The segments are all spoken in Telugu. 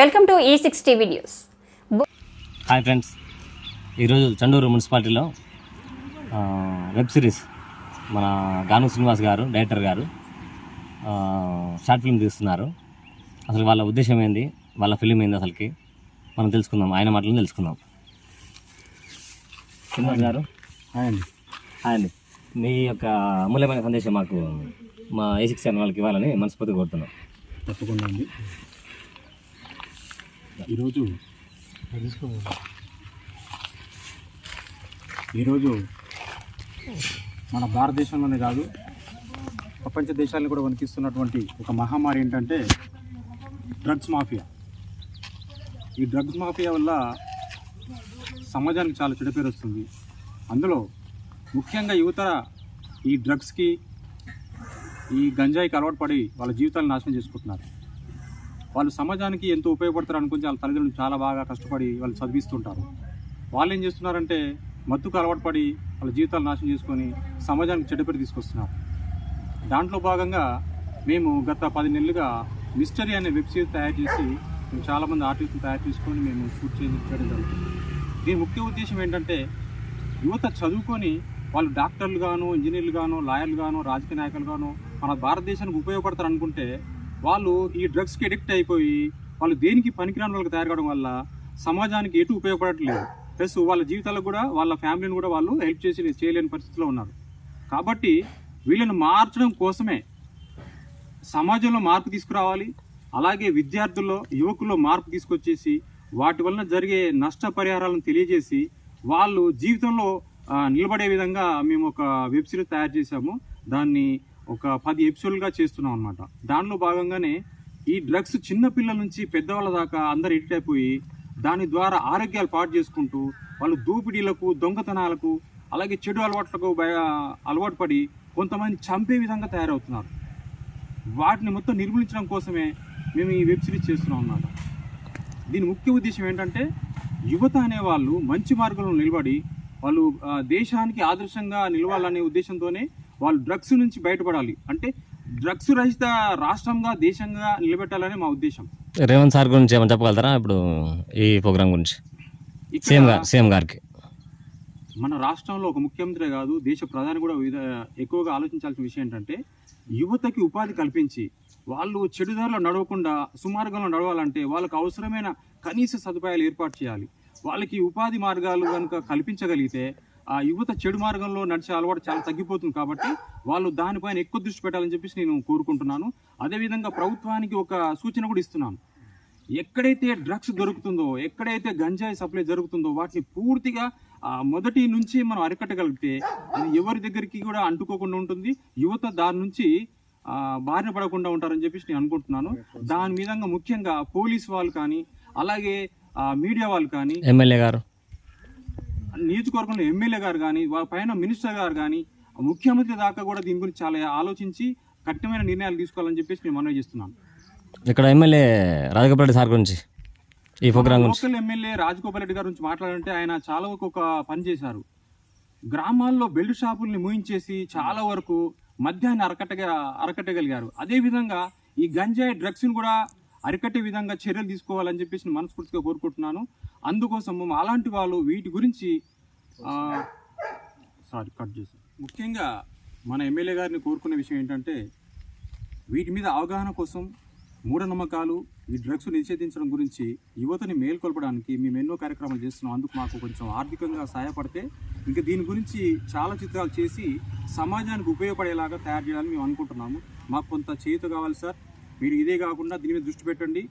ఈ six TV news hi friends ఈరోజు చండూరు మున్సిపాలిటీలో ఆ, వెబ్ సిరీస్ మన గాను శ్రీనివాస్ గారు డైరెక్టర్ గారు ఆ, షార్ట్ ఫిల్మ్ తీస్తున్నారు. అసలు వాళ్ళ ఉద్దేశం ఏంది? వాళ్ళ ఫిలిం ఏంది అసలుకి? మనం తెలుసుకుందాం ఆయన మాటలను తెలుసుకుందాం. శ్రీనివాస్ గారు. అండి. అండి. మీ యొక్క అమూల్యమైన సందేశం మాకు మా ఏ సిక్స్ ఛానల్ వాళ్ళకి ఇవ్వాలని మనస్ఫూర్తిగా కోరుతున్నాం. తప్పకుండా అండి. ఈరోజు ఈరోజు మన భారతదేశంలోనే కాదు ప్రపంచ దేశాలను కూడా వణికిస్తున్నటువంటి ఒక మహమ్మారి ఏంటంటే డ్రగ్స్ మాఫియా. ఈ డ్రగ్స్ మాఫియా వల్ల సమాజానికి చాలా చెడపేరు వస్తుంది. అందులో ముఖ్యంగా యువత ఈ డ్రగ్స్కి ఈ గంజాయికి అలవాటు పడి వాళ్ళ జీవితాలను నాశనం చేసుకుంటున్నారు. వాళ్ళు సమాజానికి ఎంతో ఉపయోగపడతారు అనుకుని వాళ్ళ తల్లిదండ్రులు చాలా బాగా కష్టపడి వాళ్ళు చదివిస్తుంటారు. వాళ్ళు ఏం చేస్తున్నారంటే మత్తుకు అలవాటు పడి వాళ్ళ జీవితాలు నాశనం చేసుకొని సమాజానికి చెడ్డపేరు తీసుకొస్తున్నారు. దాంట్లో భాగంగా మేము గత పది నెలలుగా మిస్టరీ అనే వెబ్ సిరీస్ తయారు చేసి మేము చాలామంది ఆర్టిస్టులు తయారు చేసుకొని మేము షూట్ చేయడం జరుగుతుంది. దీని ముఖ్య ఉద్దేశం ఏంటంటే యువత చదువుకొని వాళ్ళు డాక్టర్లు గాను ఇంజనీర్లు గాను లాయర్లు గాను రాజకీయ నాయకులు గాను మన భారతదేశానికి ఉపయోగపడతారు అనుకుంటే వాళ్ళు ఈ డ్రగ్స్కి అడిక్ట్ అయిపోయి వాళ్ళు దేనికి పనికిరాని వాళ్ళకి తయారు కావడం వల్ల సమాజానికి ఎటు ఉపయోగపడట్లేదు. ప్లస్ వాళ్ళ జీవితాలకు కూడా వాళ్ళ ఫ్యామిలీని కూడా వాళ్ళు హెల్ప్ చేసి చేయలేని పరిస్థితిలో ఉన్నారు. కాబట్టి వీళ్ళని మార్చడం కోసమే సమాజంలో మార్పు తీసుకురావాలి. అలాగే విద్యార్థుల్లో యువకుల్లో మార్పు తీసుకొచ్చేసి వాటి వలన జరిగే నష్టపరిహారాలను తెలియజేసి వాళ్ళు జీవితంలో నిలబడే విధంగా మేము ఒక వెబ్ సిరీస్ తయారు చేశాము. దాన్ని ఒక పది ఎపిసోడ్లుగా చేస్తున్నాం అనమాట దానిలో భాగంగానే ఈ డ్రగ్స్ చిన్నపిల్లల నుంచి పెద్దవాళ్ళ దాకా అందరు ఎడిట్ అయిపోయి దాని ద్వారా ఆరోగ్యాలు పాటు చేసుకుంటూ వాళ్ళు దోపిడీలకు దొంగతనాలకు అలాగే చెడు అలవాట్లకు భయ అలవాటు పడి కొంతమంది చంపే విధంగా తయారవుతున్నారు. వాటిని మొత్తం నిర్మూలించడం కోసమే మేము ఈ వెబ్ సిరీస్ చేస్తున్నాం అన్నమాట. దీని ముఖ్య ఉద్దేశం ఏంటంటే యువత అనేవాళ్ళు మంచి మార్గంలో నిలబడి వాళ్ళు దేశానికి ఆదర్శంగా నిలవాలనే ఉద్దేశంతోనే వాళ్ళు డ్రగ్స్ నుంచి బయటపడాలి. అంటే డ్రగ్స్ రహిత రాష్ట్రంగా దేశంగా నిలబెట్టాలనే మా ఉద్దేశం. రేవంత్ సార్ గురించి ఏమైనా చెప్పగలుగుతారా? ఇప్పుడు ఈ ప్రోగ్రామ్ గురించి. సీఎం ఇక్కడ గారు సీఎం గారికి. మన రాష్ట్రంలో ఒక ముఖ్యమంత్రి కాదు దేశ ప్రధాని కూడా వివిధ ఎక్కువగా ఆలోచించాల్సిన విషయం ఏంటంటే యువతకి ఉపాధి కల్పించి వాళ్ళు చెడుదారిలో నడవకుండా సుమార్గంలో నడవాలంటే వాళ్ళకి అవసరమైన కనీస సదుపాయాలు ఏర్పాటు చేయాలి. వాళ్ళకి ఉపాధి మార్గాలు కనుక కల్పించగలిగితే ఆ యువత చెడు మార్గంలో నడిచే అలవాటు చాలా తగ్గిపోతుంది కాబట్టి వాళ్ళు దానిపైన ఎక్కువ దృష్టి పెట్టాలని చెప్పేసి నేను కోరుకుంటున్నాను. అదేవిధంగా ప్రభుత్వానికి ఒక సూచన కూడా ఇస్తున్నాను. ఎక్కడైతే డ్రగ్స్ దొరుకుతుందో ఎక్కడైతే గంజాయి సప్లై జరుగుతుందో వాటిని పూర్తిగా మొదటి నుంచి మనం అరికట్టగలిగితే అది ఎవరి దగ్గరికి కూడా అంటుకోకుండా ఉంటుంది. యువత దాని నుంచి బారిన పడకుండా ఉంటారని చెప్పేసి నేను అనుకుంటున్నాను. దాని విధంగా ముఖ్యంగా పోలీస్ వాళ్ళు కానీ అలాగే మీడియా వాళ్ళు కానీ ఎమ్మెల్యే గారు. నియోజకవర్గంలో ఎమ్మెల్యే గారు కానీ వాళ్ళ పైన మినిస్టర్ గారు కానీ ముఖ్యమంత్రి దాకా కూడా దీని గురించి చాలా ఆలోచించి కఠినమైన నిర్ణయాలు తీసుకోవాలని చెప్పేసి నేను మనవి చేస్తున్నాను. ఇక్కడ ఎమ్మెల్యే రాజగోపాల్ రెడ్డి సార్ గురించి ఈ ప్రోగ్రామ్ గురించి. లోకల్ ఎమ్మెల్యే రాజగోపాల్ రెడ్డి గారి గురించి మాట్లాడాలంటే ఆయన చాలా వరకు ఒక పని చేశారు. గ్రామాల్లో బెల్ట్ షాపుల్ని మూయించేసి చాలా వరకు మద్యాన్ని అరకట్టగా అరకట్టగలిగారు. అదే విధంగా ఈ గంజాయి డ్రగ్స్ని కూడా అరికట్టే విధంగా చర్యలు తీసుకోవాలని చెప్పేసి నేను మనస్ఫూర్తిగా కోరుకుంటున్నాను. అందుకోసం అలాంటి వాళ్ళు వీటి గురించి సారీ కట్ చేసి ముఖ్యంగా మన ఎమ్మెల్యే గారిని కోరుకునే విషయం ఏంటంటే వీటి మీద అవగాహన కోసం మూఢనమ్మకాలు ఈ డ్రగ్స్ నిషేధించడం గురించి యువతని మేల్కొల్పడానికి మేము ఎన్నో కార్యక్రమాలు చేస్తున్నాం. అందుకు మాకు కొంచెం ఆర్థికంగా సహాయపడితే ఇంకా దీని గురించి చాలా చిత్రాలు చేసి సమాజానికి ఉపయోగపడేలాగా తయారు చేయాలని మేము అనుకుంటున్నాము. మాకు కొంత చేయుత కావాలి సార్. మీరు ఇదే కాకుండా దీని మీద దృష్టి పెట్టండి.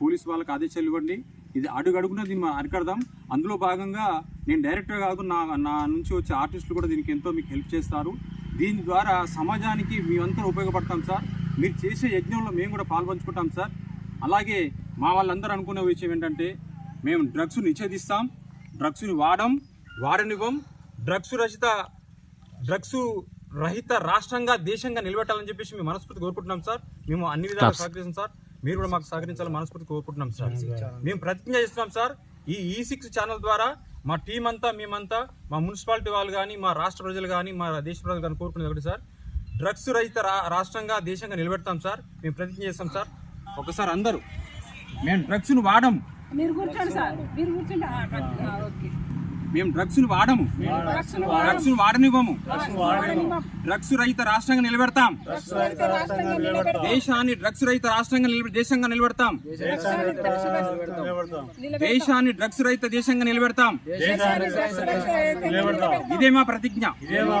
పోలీస్ వాళ్ళకి ఆదేశాలు ఇవ్వండి. ఇది అడుగు దీన్ని మనం అరికడదాం. అందులో భాగంగా నేను డైరెక్టర్ కాదు నా నా నుంచి వచ్చే ఆర్టిస్టులు కూడా దీనికి ఎంతో మీకు హెల్ప్ చేస్తారు. దీని ద్వారా సమాజానికి మేమంతా ఉపయోగపడతాం సార్. మీరు చేసే యజ్ఞంలో మేము కూడా పాల్పంచుకుంటాం సార్. అలాగే మా వాళ్ళందరూ అనుకునే విషయం ఏంటంటే మేము డ్రగ్స్ నిషేధిస్తాం డ్రగ్స్ని వాడం వాడనివ్వం డ్రగ్స్ రచిత డ్రగ్స్ రహిత రాష్ట్రంగా దేశంగా నిలబెట్టాలని చెప్పేసి మేము మనస్ఫూర్తి కోరుకుంటున్నాం సార్. మేము అన్ని విధాలు సహకరిస్తాం సార్. మీరు కూడా మాకు సహకరించాలని మనస్ఫూర్తి కోరుకుంటున్నాం సార్. మేము ప్రతిజ్ఞ చేస్తున్నాం సార్. ఈ ఈ సిక్స్ ఛానల్ ద్వారా మా టీం అంతా మేమంతా మా మున్సిపాలిటీ వాళ్ళు కానీ మా రాష్ట్ర ప్రజలు కానీ మా దేశ ప్రజలు కానీ కోరుకునేది ఒకటి సార్. డ్రగ్స్ రహిత రా రాష్ట్రంగా దేశంగా నిలబెడతాం సార్. మేము ప్రతిజ్ఞ చేస్తాం సార్. ఒకసారి అందరూ మేము డ్రగ్స్ను వాడం. మీరు కూర్చోండి సార్. మీరు కూర్చోండి. మేము డ్రగ్స్ను వాడము. డ్రగ్స్ను డ్రగ్స్ను వాడనివ్వము వాడనివ్వం. డ్రగ్స్ రహిత రాష్ట్రంగా నిలబెడతాం. డ్రగ్స్ రహిత రాష్ట్రంగా నిలబెడతాం. దేశాన్ని డ్రగ్స్ రహిత రాష్ట్రంగా దేశంగా నిలబెడతాం. దేశాన్ని డ్రగ్స్ రహిత దేశంగా నిలబెడతాం. ఇదే మా ప్రతిజ్ఞ. మా